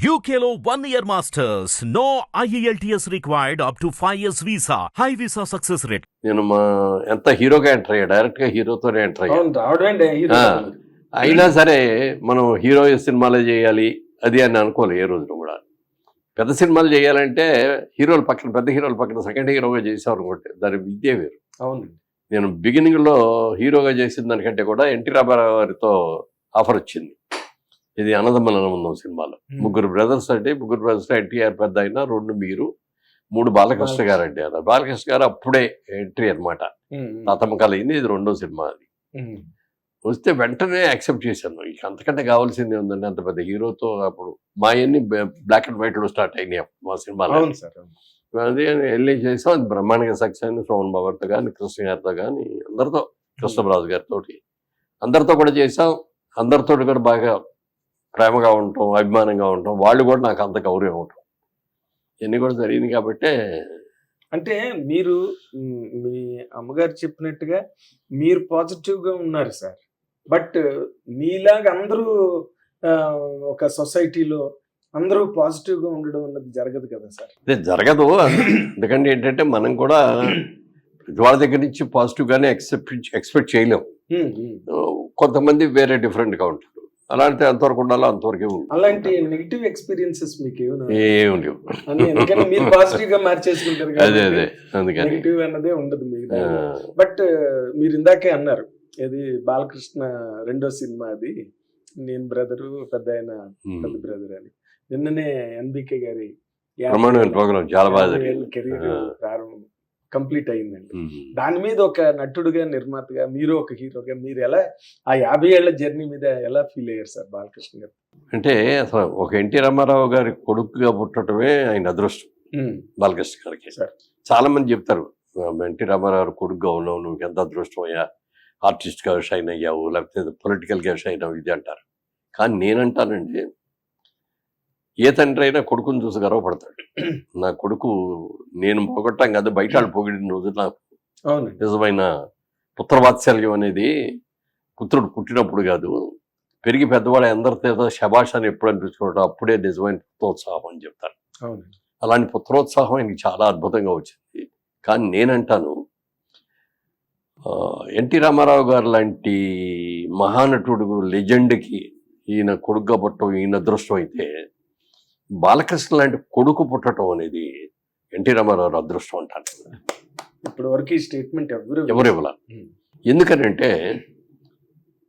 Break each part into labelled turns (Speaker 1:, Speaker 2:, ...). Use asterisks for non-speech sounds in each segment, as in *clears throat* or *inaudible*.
Speaker 1: One year masters. No E IELTS required up to 5 years visa. High visa success rate.
Speaker 2: నేను మా ఎంత హీరోగా enter అయ్యా డైరెక్ట్గా హీరోతోనే ఎంటర్ అయ్యా. అయినా సరే మనం హీరో సినిమాలే చేయాలి అది అని అనుకోలే ఏ రోజున కూడా పెద్ద సినిమాలు చేయాలంటే హీరోల పక్కన పెద్ద హీరోల పక్కన సెకండ్ హీరోగా చేసావు అనుకోండి దాని విద్య వేరు
Speaker 3: అవును
Speaker 2: నేను బిగినింగ్లో హీరోగా చేసిన దానికంటే కూడా ఎన్టీ రామారావు గారితో ఆఫర్ వచ్చింది ఇది అన్నదమ్మల ఉందాం సినిమాలో. ముగ్గురు బ్రదర్స్ అంటే ముగ్గురు బ్రదర్స్ ఎన్టీఆర్ పెద్ద అయినా రెండు మీరు మూడు బాలకృష్ణ గారు అంటే అలా బాలకృష్ణ గారు అప్పుడే ఎంట్రీ అనమాట
Speaker 3: ఉమ్,
Speaker 2: తాతమ్మ కలిగింది ఇది రెండో సినిమా అది. వస్తే వెంటనే యాక్సెప్ట్ చేశాను. ఇక అంతకంటే కావాల్సింది ఉందండి అంత పెద్ద హీరోతో అప్పుడు మా అన్ని బ్లాక్ అండ్ వైట్లో స్టార్ట్ అయినాయి మా సినిమాలో. అదే వెళ్ళి చేసాం. అది బ్రహ్మాండంగా సక్సెస్ అయింది. సోమన్ బాబర్తో కానీ కృష్ణ గారితో కానీ అందరితో కృష్ణరాజు గారితో అందరితో కూడా చేసాం. అందరితో కూడా బాగా ప్రేమగా ఉంటాం అభిమానంగా ఉంటాం వాళ్ళు కూడా నాకు అంత గౌరవం ఉంటాం ఇవన్నీ కూడా జరిగింది కాబట్టే
Speaker 3: అంటే మీరు మీ అమ్మగారు చెప్పినట్టుగా మీరు పాజిటివ్గా ఉన్నారు సార్. బట్ మీలాగా అందరూ ఒక సొసైటీలో అందరూ పాజిటివ్గా ఉండడం అన్నది జరగదు కదా సార్?
Speaker 2: ఇది జరగదు. ఎందుకంటే ఏంటంటే మనం కూడా వాళ్ళ దగ్గర నుంచి పాజిటివ్ గానే ఎక్సెప్ట్ ఎక్స్పెక్ట్ చేయలేం.
Speaker 3: ఉమ్, ఉమ్.
Speaker 2: కొంతమంది వేరే different గా ఉంటారు. అలాంటి ఎంతవరకు ఉండాలో అంతవరకే
Speaker 3: అలాంటి నెగిటివ్ ఎక్స్పీరియన్సెస్ మీకు ఏమైనా
Speaker 2: ఏం లేవు
Speaker 3: మీరు పాజిటివ్గా మార్చేసుకుంటారు *laughs*
Speaker 2: అదే అదే. అందుకని.
Speaker 3: నెగిటివ్ అన్నదే ఉండదు మీకు. బట్ మీరు ఇందాకే అన్నారు ఇది బాలకృష్ణ రెండో సినిమా అది. నేను బ్రదరు పెద్ద ఆయన. పెద్ద బ్రదర్ అని. నిన్ననే ఎన్బికే గారి
Speaker 2: బ్రహ్మాండమైన ప్రోగ్రాం చాలా బాగా
Speaker 3: కెరీర్. ప్రారంభం. కంప్లీట్ అయిందండి. దాని మీద ఒక నటుడుగా నిర్మాతగా మీరు ఒక హీరోగా మీరు ఎలా ఆ యాభై ఏళ్ళ జర్నీ మీద ఎలా ఫీల్ అయ్యారు సార్ బాలకృష్ణ గారు?
Speaker 2: అంటే అసలు ఒక ఎన్టీ రామారావు గారి కొడుకుగా పుట్టడమే ఆయన అదృష్టం. బాలకృష్ణ గారికి.
Speaker 3: సార్.
Speaker 2: చాలా మంది చెప్తారు "ఆ, ఎన్టీ రామారావు గారు కొడుకుగా ఉన్నావు నువ్వు ఎంత అదృష్టం అయ్యా? ఆర్టిస్ట్గా షైన్ అయ్యావు లేకపోతే పొలిటికల్గా షైన్ అవ్వు ఇది అంటారు. కానీ నేనంటానండి ఏ తండ్రి అయినా కొడుకుని చూసి గర్వపడతాడు. *clears throat* నా కొడుకు నేను పొగట్టం కాదు బయట వాళ్ళు పొగిడిన రోజు నాకు నిజమైన పుత్రవాత్సల్యం అనేది పుత్రుడు పుట్టినప్పుడు కాదు పెరిగి పెద్దవాడు అందరితో శబాష్ అని ఎప్పుడు అనిపించుకోవడం అప్పుడే నిజమైన పుత్రోత్సాహం అని చెప్తారు. అలాంటి పుత్రోత్సాహం ఆయనకి చాలా అద్భుతంగా వచ్చింది. కానీ నేనంటాను ఎన్టీ రామారావు గారు లాంటి మహానటుడు లెజెండ్కి ఈయన కొడుకుగా పుట్టడం ఈయన అదృష్టం అయితే బాలకృష్ణ లాంటి కొడుకు పుట్టడం అనేది ఎన్టీ రామారావు అదృష్టం అంటాను
Speaker 3: ఇప్పటి వరకు ఈ స్టేట్మెంట్ ఎవరు
Speaker 2: ఎవరు ఇవ్వాల? ఎందుకనంటే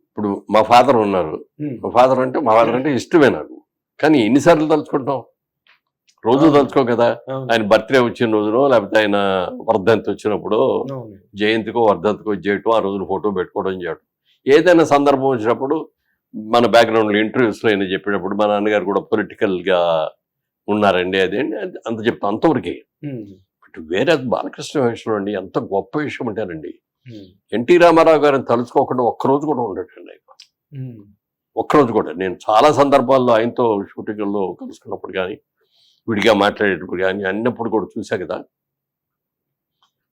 Speaker 2: ఇప్పుడు మా ఫాదర్ ఉన్నారు. మా ఫాదర్ అంటే మా ఫాదర్ అంటే ఇష్టమే నాకు కానీ ఎన్నిసార్లు తలుచుకుంటాం రోజు తలుచుకో కదా. ఆయన బర్త్డే వచ్చిన రోజునో లేకపోతే ఆయన వర్ధంతి వచ్చినప్పుడు. జయంతికో వర్ధంతికో చేయటం ఆ రోజున ఫోటో పెట్టుకోవడం చేయడం ఏదైనా సందర్భం వచ్చినప్పుడు మన బ్యాక్గ్రౌండ్లో ఇంటర్వ్యూస్లో ఆయన చెప్పేటప్పుడు మా నాన్నగారు కూడా పొలిటికల్గా ఉన్నారండి అదే. అంత చెప్తాం అంతవరకే. బట్ వేరే బాలకృష్ణ విషయంలో అండి ఎంత గొప్ప విషయం అంటారండి.
Speaker 3: ఉమ్,
Speaker 2: ఎన్టీ రామారావు గారిని తలుచుకోకుండా ఒక్కరోజు కూడా ఉండటండి ఆయన. ఒక్కరోజు కూడా. నేను చాలా సందర్భాల్లో ఆయనతో షూటింగ్లో కలుసుకున్నప్పుడు కానీ విడిగా మాట్లాడేటప్పుడు కానీ అన్నప్పుడు కూడా చూసా కదా.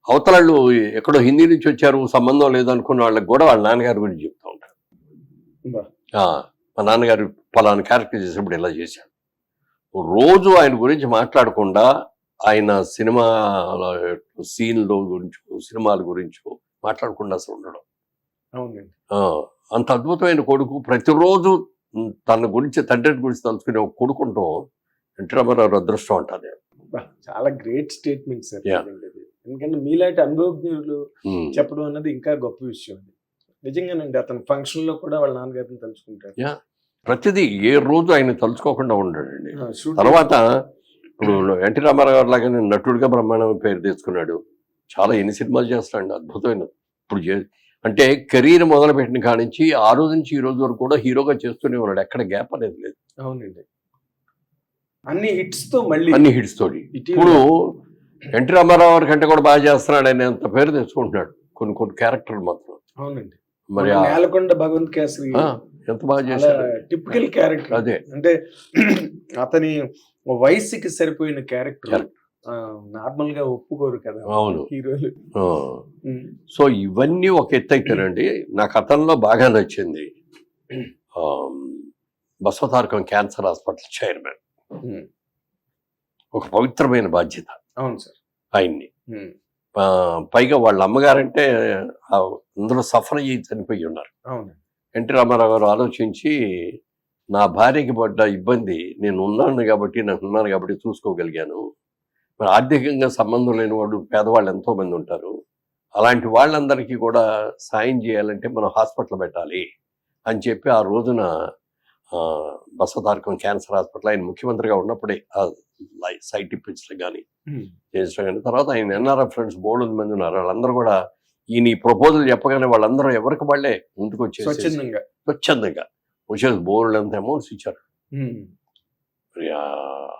Speaker 2: అవతలాళ్ళు ఎక్కడో హిందీ నుంచి వచ్చారు సంబంధం లేదనుకున్న వాళ్ళకి కూడా వాళ్ళ నాన్నగారి గురించి చెప్తూ ఉంటారు. మా నాన్నగారు పలానా క్యారెక్టర్ చేసినప్పుడు ఇలా చేశాడు. రోజు ఆయన గురించి మాట్లాడకుండా ఆయన సినిమా సీన్లో గురించి సినిమాల గురించి మాట్లాడకుండా అసలు ఉండడం. అంత అద్భుతమైన కొడుకు. ప్రతిరోజు తన గురించి తండ్రి గురించి తలుచుకునే ఒక కొడుకు ఉండటం ఎన్టీ రామారావు అదృష్టం అంటారు
Speaker 3: చాలా గ్రేట్ స్టేట్మెంట్ సార్. ఎందుకంటే మీలాంటి అనుభవజ్ఞులు. చెప్పడం అన్నది ఇంకా గొప్ప విషయం నిజంగానండి అతను ఫంక్షన్లో కూడా వాళ్ళ నాన్నగారిని తలుచుకుంటాడు.
Speaker 2: ప్రతిదీ ఏ రోజు ఆయన తలుచుకోకుండా ఉండడండి. తర్వాత ఇప్పుడు ఎన్టీ రామారావు గారు లాగానే నటుడిగా బ్రహ్మాండం పేరు తెచ్చుకున్నాడు. చాలా ఎన్ని సినిమాలు చేస్తాడు అద్భుతమైన. ఇప్పుడు అంటే కెరీర్ మొదలు పెట్టిన కాడి నుంచి ఆ రోజు నుంచి ఈ రోజు వరకు కూడా హీరోగా చేస్తూనే ఉన్నాడు. ఎక్కడ గ్యాప్ అనేది లేదు.
Speaker 3: అవునండి. అన్ని హిట్స్తో మళ్ళీ
Speaker 2: అన్ని హిట్స్ తోటి. ఇప్పుడు ఎన్టీ రామారావు గారి కంటే కూడా బాగా చేస్తున్నాడు. అనే అంత పేరు తెచ్చుకుంటున్నాడు. కొన్ని కొన్ని క్యారెక్టర్లు మాత్రం.
Speaker 3: అవునండి.
Speaker 2: మరి
Speaker 3: నేలకొండ భగవంత్ కేసరి
Speaker 2: ఎంత బాగా చేశాడు
Speaker 3: టిపికల్ క్యారెక్టర్
Speaker 2: అదే.
Speaker 3: అంటే *clears throat* అతని వయసుకి సరిపోయిన క్యారెక్టర్. నార్మల్గా ఒప్పుకోరు కదా
Speaker 2: అవును.
Speaker 3: హీరోలు.
Speaker 2: సో ఇవన్నీ ఒక ఎత్తు అయితేనండి నా కథంలో బాగా నచ్చింది. Basavatarakam cancer hospital chairman. ఒక పవిత్రమైన బాధ్యత.
Speaker 3: అవును సార్.
Speaker 2: ఆయన్ని. పైగా వాళ్ళ అమ్మగారంటే ఆ, అందులో సఫర్ అయ్యి చనిపోయి ఉన్నారు. ఎన్టీ రామారావు గారు ఆలోచించి నా భార్యకి పడ్డ ఇబ్బంది నేను ఉన్నాను కాబట్టి నాకు ఉన్నాను కాబట్టి చూసుకోగలిగాను. మరి ఆర్థికంగా సంబంధం లేని వాళ్ళు పేదవాళ్ళు ఎంతో మంది ఉంటారు. అలాంటి వాళ్ళందరికీ కూడా సాయం చేయాలంటే మనం హాస్పిటల్ పెట్టాలి అని చెప్పి ఆ రోజున బసవతారకం క్యాన్సర్ హాస్పిటల్ ఆయన ముఖ్యమంత్రిగా ఉన్నప్పుడే సైట్ ఇప్పించడం కానీ. చేయించడం కానీ తర్వాత ఆయన ఎన్ఆర్ఎఫ్ ఫ్రెండ్స్ బోర్డు మంది ఉన్నారు. వాళ్ళందరూ కూడా ఈయన ఈ ప్రపోజల్ చెప్పగానే వాళ్ళందరూ ఎవరికి వాళ్ళే ముందుకు వచ్చేసి
Speaker 3: స్వచ్ఛందంగా.
Speaker 2: స్వచ్ఛందంగా. వచ్చేసి బోర్డు అంత అమౌంట్స్ ఇచ్చారు?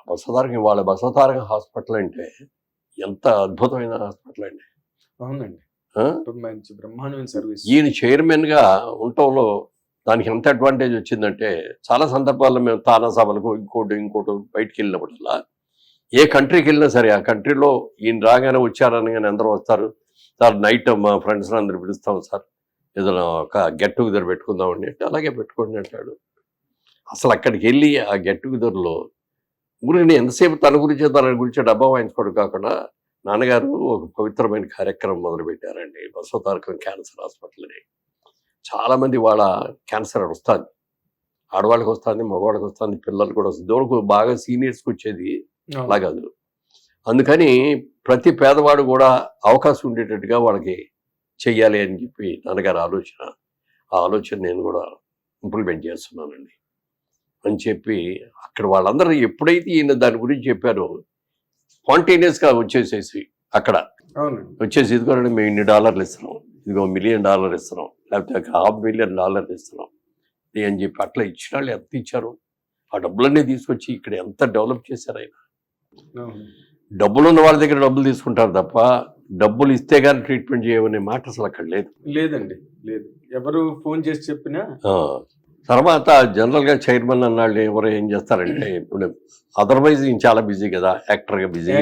Speaker 2: బసవతారకం వాళ్ళ బసవతారక హాస్పిటల్ అంటే ఎంత అద్భుతమైన హాస్పిటల్ అండి.
Speaker 3: అవునండి? మంచి బ్రహ్మాండమైన సర్వీస్.
Speaker 2: ఈయన చైర్మన్గా ఉండటంలో దానికి ఎంత అడ్వాంటేజ్ వచ్చిందంటే చాలా సందర్భాల్లో మేము తానా సభలకు ఇంకోటి ఇంకోటి బయటికి వెళ్ళినప్పుడల్లా ఏ కంట్రీకి వెళ్ళినా సరే ఆ కంట్రీలో ఈయన రాగానే వచ్చారని కానీ అందరూ వస్తారు. సార్ నైట్ మా ఫ్రెండ్స్ అందరు పిలుస్తాం సార్. ఏదైనా ఒక గెట్ టుగెదర్ పెట్టుకుందామండి అంటే అలాగే పెట్టుకోండి అంటాడు. అసలు అక్కడికి వెళ్ళి ఆ గెట్ టుగెదర్లో గురించి ఎంతసేపు తన గురించి తన గురించి డబ్బా వాయించుకోవడం కాకుండా నాన్నగారు ఒక పవిత్రమైన కార్యక్రమం మొదలుపెట్టారండి. బసవతారకం క్యాన్సర్ హాస్పిటల్ని. చాలా మంది వాళ్ళ క్యాన్సర్ వస్తుంది. ఆడవాళ్ళకి వస్తుంది మగవాళ్ళకి వస్తుంది పిల్లలు కూడా వస్తుంది దూరకు బాగా సీనియర్స్కి వచ్చేది అలా కాదు. అందుకని ప్రతి పేదవాడు కూడా అవకాశం ఉండేటట్టుగా వాళ్ళకి చెయ్యాలి అని చెప్పి నాన్నగారు ఆలోచన. ఆ ఆలోచన నేను కూడా ఇంప్లిమెంట్ చేస్తున్నానండి. అని చెప్పి అక్కడ వాళ్ళందరూ ఎప్పుడైతే ఈయన దాని గురించి చెప్పారో స్పాంటేనియస్గా వచ్చేసేసి అక్కడ వచ్చేసి ఇదిగోనండి మేము ఇన్ని డాలర్లు ఇస్తున్నాం. ఇదిగో మిలియన్ డాలర్ ఇస్తున్నాం. లేకపోతే ఒక హాఫ్ మిలియన్ డాలర్ ఇస్తున్నాం. అని చెప్పి అట్లా ఇచ్చిన వాళ్ళు ఎంత ఇచ్చారు? ఆ డబ్బులన్నీ తీసుకొచ్చి ఇక్కడ ఎంత డెవలప్ చేశారు ఆయన. డబ్బులు ఉన్న వాళ్ళ దగ్గర డబ్బులు తీసుకుంటారు తప్ప డబ్బులు ఇస్తే కానీ ట్రీట్మెంట్ చేయమనే మాట అసలు అక్కడ లేదు.
Speaker 3: లేదండి లేదు. ఎవరు ఫోన్ చేసి చెప్పినా
Speaker 2: తర్వాత జనరల్గా చైర్మన్ అన్నాళ్ళు ఎవరు ఏం చేస్తారంటే ఇప్పుడు అదర్వైజ్ ఈయన చాలా బిజీ కదా. యాక్టర్గా బిజీ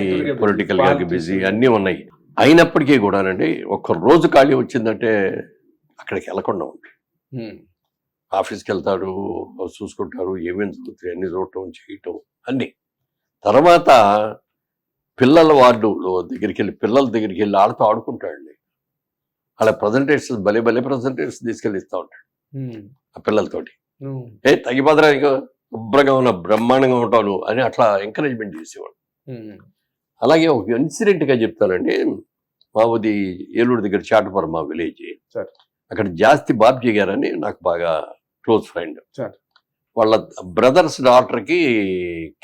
Speaker 2: పొలిటికల్గా. బిజీ అన్నీ ఉన్నాయి. అయినప్పటికీ కూడానండి ఒక్క రోజు ఖాళీ వచ్చిందంటే అక్కడికి వెళ్ళకుండా
Speaker 3: ఉమ్.
Speaker 2: ఆఫీస్కి వెళ్తాడు చూసుకుంటారు ఏమేమి జరుగుతాయి అన్ని చూడటం చేయటం అన్నీ తర్వాత పిల్లల వార్డులో దగ్గరికి వెళ్ళి పిల్లల దగ్గరికి వెళ్ళి ఆడుతూ ఆడుకుంటాడండి అలా ప్రజెంటేషన్స్ భలే భలే ప్రజెంటేషన్స్ తీసుకెళ్ళి ఇస్తూ ఉంటాడు. ఆ పిల్లలతోటి. ఏ నీకు శుభ్రంగా ఉన్న బ్రహ్మాండంగా ఉంటావు నువ్వు అని అట్లా ఎంకరేజ్మెంట్ చేసేవాడు. అలాగే ఒక ఇన్సిడెంట్గా చెప్తానండి మాది ఏలూరు దగ్గర చాటపురం మా విలేజ్
Speaker 3: సరే.
Speaker 2: అక్కడ జాస్తి బాబ్జీ గారని నాకు బాగా క్లోజ్ ఫ్రెండ్
Speaker 3: సరే.
Speaker 2: వాళ్ళ బ్రదర్స్ డాక్టర్కి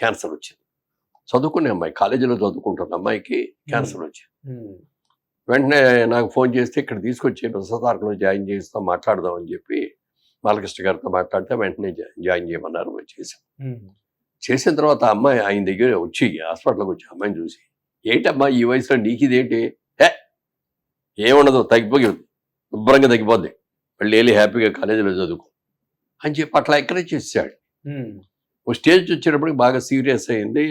Speaker 2: క్యాన్సర్ వచ్చింది చదువుకునే అమ్మాయి కాలేజీలో చదువుకుంటున్న అమ్మాయికి క్యాన్సర్ వచ్చింది. వెంటనే నాకు ఫోన్ చేస్తే ఇక్కడ తీసుకొచ్చి బసతారకులో జాయిన్ చేస్తాం మాట్లాడదాం అని చెప్పి బాలకృష్ణ గారితో మాట్లాడితే వెంటనే జాయిన్ చేయమన్నారు చేశాం. చేసిన తర్వాత అమ్మాయి ఆయన దగ్గర వచ్చి హాస్పిటల్కి వచ్చి అమ్మాయిని చూసి ఏంటమ్మా ఈ వయసులో నీకు ఇదేంటి హే ఏముండదు తగ్గిపోయి శుభ్రంగా తగ్గిపోద్ది. మళ్ళీ వెళ్ళి హ్యాపీగా కాలేజీలో చదువుకో. అని చెప్పి అట్లా ఎంకరేజ్ చేశాడు. ఓ స్టేజ్ వచ్చేటప్పటికి బాగా సీరియస్ అయింది.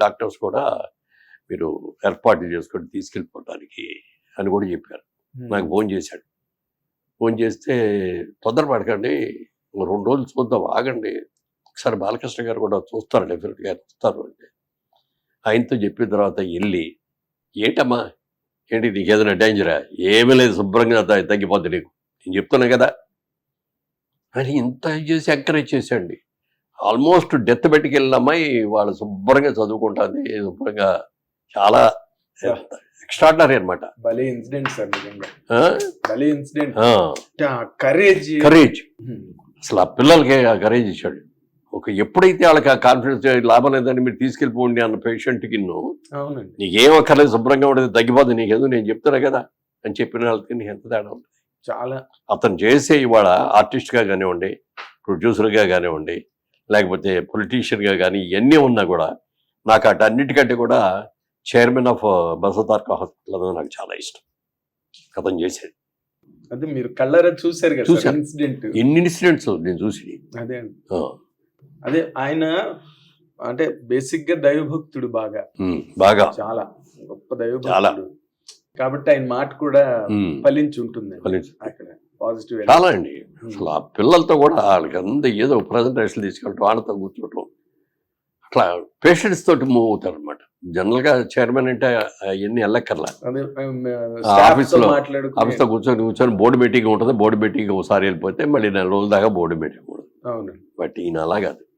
Speaker 2: డాక్టర్స్ కూడా మీరు ఏర్పాట్లు చేసుకొని తీసుకెళ్ళిపోవడానికి అని కూడా చెప్పారు. నాకు ఫోన్ చేశాడు. ఫోన్ చేస్తే తొందరపడకండి ఇంకో రెండు రోజులు చూద్దాం ఆగండి. ఒకసారి బాలకృష్ణ గారు కూడా చూస్తారు డెఫినెట్గా చూస్తారు అంటే ఆయనతో చెప్పిన తర్వాత వెళ్ళి ఏంటమ్మా? ఏంటి నీకు ఏదైనా డేంజరా? ఏమీ లేదు శుభ్రంగా తగ్గిపోద్ది నీకు. నేను చెప్తున్నా కదా. అని ఇంత చేసి ఎంకరేజ్ చేశాండి ఆల్మోస్ట్ డెత్ బెట్టికి వెళ్ళిన అమ్మాయి వాళ్ళు శుభ్రంగా చదువుకుంటుంది శుభ్రంగా చాలా ఎక్స్ట్రాడినరీ అనమాట
Speaker 3: భలే ఇన్సిడెంట్ సార్ భలే ఇన్సిడెంట్. కరేజ్.
Speaker 2: కరేజ్. అసలు ఆ పిల్లలకి ఆ కరేజ్ ఇచ్చాడు. ఒక ఎప్పుడైతే వాళ్ళకి ఆ కాన్ఫిడెన్స్ లాభం లేదని మీరు తీసుకెళ్ళిపోండి అన్న పేషెంట్కి నువ్వు నీకేం అక్కర్లేదు శుభ్రంగా ఉండదు తగ్గిపోతుంది నీకేదో నేను చెప్తున్నా కదా అని చెప్పిన వాళ్ళకి నీకు ఎంత తేడా
Speaker 3: చాలా.
Speaker 2: అతను చేసే ఇవాళ ఆర్టిస్ట్గా కానివ్వండి ప్రొడ్యూసర్గా కానివ్వండి లేకపోతే పొలిటీషియన్గా కానీ ఇవన్నీ ఉన్నా కూడా నాకు అటన్నిటికంటే కూడా చైర్మన్ ఆఫ్ బసతార్క హాస్పిటల్ అనేది నాకు చాలా ఇష్టం. అతను చేసేది.
Speaker 3: అదే మీరు కళ్ళరా చూసారు కదా
Speaker 2: చూశాను.
Speaker 3: ఇన్సిడెంట్
Speaker 2: ఎన్ని ఇన్సిడెంట్స్ నేను చూసి.
Speaker 3: అదే అదే ఆయన అంటే బేసిక్గా దైవభక్తుడు బాగా.
Speaker 2: బాగా.
Speaker 3: చాలా గొప్ప. దైవభక్తుడు. కాబట్టి ఆయన మాట కూడా ఫలించి ఉంటుంది. అక్కడ. పాజిటివ్
Speaker 2: చాలా అండి. అసలు ఆ పిల్లలతో కూడా వాళ్ళకి అంత ఏదో ప్రజెంటేషన్ తీసుకెళ్ళటం వాళ్ళతో కూర్చోటం అట్లా పేషెంట్స్ తోటి మూవ్ అవుతారు అనమాట జనరల్గా చైర్మన్ అంటే అవన్నీ వెళ్ళక్కర్లా. ఆఫీసులో- కూర్చొని కూర్చొని బోర్డు మీటింగ్ ఉంటుంది బోర్డు మీటింగ్ ఒకసారి వెళ్ళిపోతే మళ్ళీ నెల రోజుల దాకా బోర్డు మీటింగ్
Speaker 3: అవును
Speaker 2: బట్ ఈయన అలా కాదు.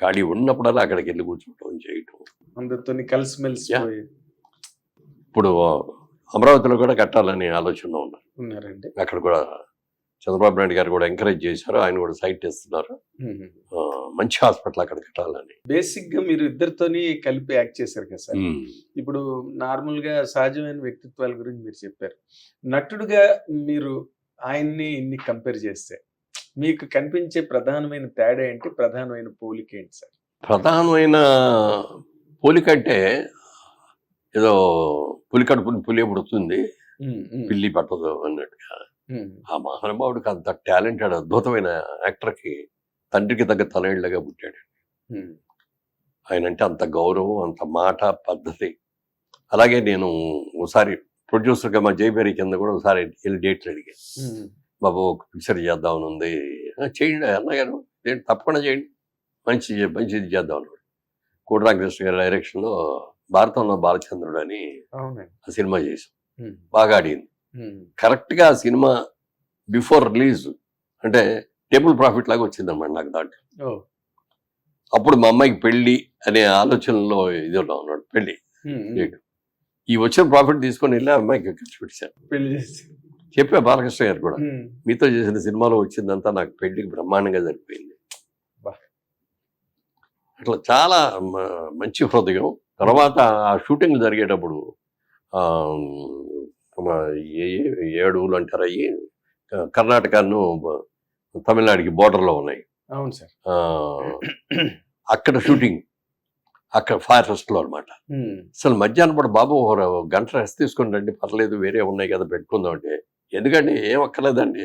Speaker 2: ఖాళీ ఉన్నప్పుడల్లా అక్కడికి వెళ్ళి కూర్చోవటం చేయటం.
Speaker 3: అందరితో కలిసిమెలిసి
Speaker 2: ఇప్పుడు అమరావతిలో కూడా కట్టాలని ఆలోచన ఉన్నారు.
Speaker 3: ఉన్నారండి.
Speaker 2: అక్కడ కూడా చంద్రబాబు నాయుడు గారు కూడా ఎంకరేజ్ చేశారు. ఆయన కూడా సైట్ ఇస్తున్నారు. ఆ, మంచి హాస్పిటల్ అక్కడ కట్టాలని.
Speaker 3: బేసిక్గా మీరు ఇద్దరితోని కలిపి యాక్ట్ చేశారు కదా సార్? ఇప్పుడు నార్మల్గా సహజమైన వ్యక్తిత్వాల గురించి మీరు చెప్పారు. నటుడుగా మీరు ఆయన్ని ఇన్ని కంపేర్ చేస్తే మీకు కనిపించే ప్రధానమైన తేడా ఏంటి? ప్రధానమైన పోలిక ఏంటి సార్?
Speaker 2: ప్రధానమైన పోలిక అంటే ఏదో పులి కడుపుని పులి పుడుతుంది పిల్లి పట్టదు అన్నట్టుగా ఆ మహానుభావుడికి అంత టాలెంటెడ్ అద్భుతమైన యాక్టర్కి తండ్రికి తగ్గ తనయుళ్ళగా పుట్టాడు. ఆయన అంటే అంత గౌరవం అంత మాట పద్ధతి. అలాగే నేను ఒకసారి ప్రొడ్యూసర్గా మా జైబేరి కింద కూడా ఒకసారి వెళ్ళి డేట్లు అడిగాను. బాబు ఒక పిక్చర్ చేద్దామని ఉంది. "ఆ, చేయండి అన్నగారు ఏంటి తప్పకుండా చేయండి. మంచి మంచిది చేద్దాం అన్నాడు. కోటరామకృష్ణ గారి డైరెక్షన్లో భారతంలో బాలచంద్రుడు అని ఆ సినిమా చేసాం బాగా ఆడింది. కరెక్ట్గా ఆ సినిమా బిఫోర్ రిలీజ్ అంటే టేబుల్ ప్రాఫిట్ లాగా వచ్చిందన్నమాట నాకు దాంట్లో. అప్పుడు మా అమ్మాయికి పెళ్ళి అనే ఆలోచనలో ఇది ఉన్నాడు చేయడం. ఈ వచ్చిన ప్రాఫిట్ తీసుకొని వెళ్ళి అమ్మాయికి ఖర్చు పెట్టాను
Speaker 3: పెళ్ళి చేసి
Speaker 2: చెప్పా బాలకృష్ణ గారు కూడా. మీతో చేసిన సినిమాలో వచ్చిందంతా నాకు పెళ్ళికి బ్రహ్మాండంగా జరిపోయింది
Speaker 3: బా.
Speaker 2: అట్లా చాలా మంచి హృదయం. తర్వాత ఆ షూటింగ్ జరిగేటప్పుడు ఏడుగులు అంటారు అయ్యి కర్ణాటకను తమిళనాడుకి border లో ఉన్నాయి.
Speaker 3: అవును సార్.
Speaker 2: అక్కడ షూటింగ్ అక్కడ ఫారెస్ట్లో అనమాట అసలు మధ్యాహ్నం పూట బాబు గంట రెస్ట్ తీసుకుని రండి పర్లేదు వేరే ఉన్నాయి కదా పెట్టుకుందాం అంటే ఎందుకంటే ఏం అక్కర్లేదండి.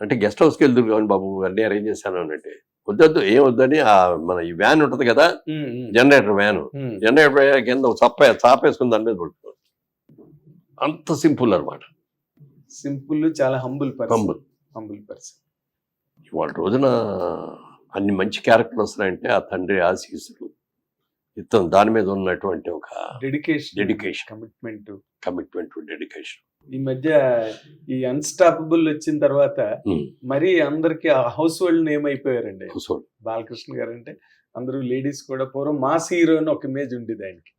Speaker 2: అంటే గెస్ట్ హౌస్కి వెళ్తురు కానీ బాబు అన్నీ అరేంజ్ చేశాను అని అంటే వద్దొద్దు ఏం వద్దని ఆ మన ఈ వ్యాన్ ఉంటుంది కదా జనరేటర్ వ్యాన్. జనరేటర్ కింద ఒక చప్ప చాపేసుకుని దాని మీద పడుతుంది అంత సింపుల్ అనమాట
Speaker 3: సింపుల్ చాలా హంబుల్
Speaker 2: Humble.
Speaker 3: హంబుల్. పర్సన్
Speaker 2: ఇవాళ రోజున అన్ని మంచి క్యారెక్టర్లు వస్తున్నాయంటే ఆ తండ్రి ఆశీస్సులు. ఇతను దాని మీద ఉన్నటువంటి ఒక
Speaker 3: dedication
Speaker 2: Dedication.
Speaker 3: Commitment
Speaker 2: commitment dedication
Speaker 3: ఈ మధ్య ఈ అన్స్టాపబుల్ వచ్చిన తర్వాత మరి అందరికి ఆ హౌస్ హోల్డ్ నేమ్ అయిపోయారండి. బాలకృష్ణ గారు అంటే అందరూ లేడీస్ కూడా పూర్వం మాస్ హీరో అని ఒక ఇమేజ్ ఉండేది ఆయనకి.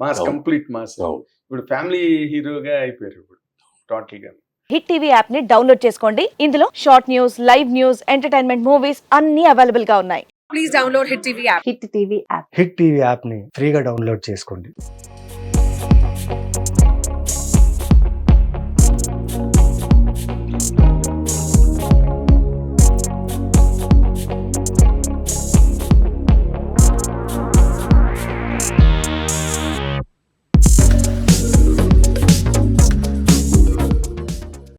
Speaker 3: మాస్. Complete mass. ఇప్పుడు ఫ్యామిలీ హీరోగా అయిపోయారు ఇప్పుడు టోటల్గా.
Speaker 4: హిట్ టీవీ యాప్ని డౌన్లోడ్ చేసుకోండి. ఇందులో short news live news entertainment movies అన్ని అవైలబుల్గా ఉన్నాయి.
Speaker 5: Please download Hit TV app.
Speaker 4: Hit TV app
Speaker 6: Hit TV యాప్ని ఫ్రీగా డౌన్లోడ్ చేసుకోండి.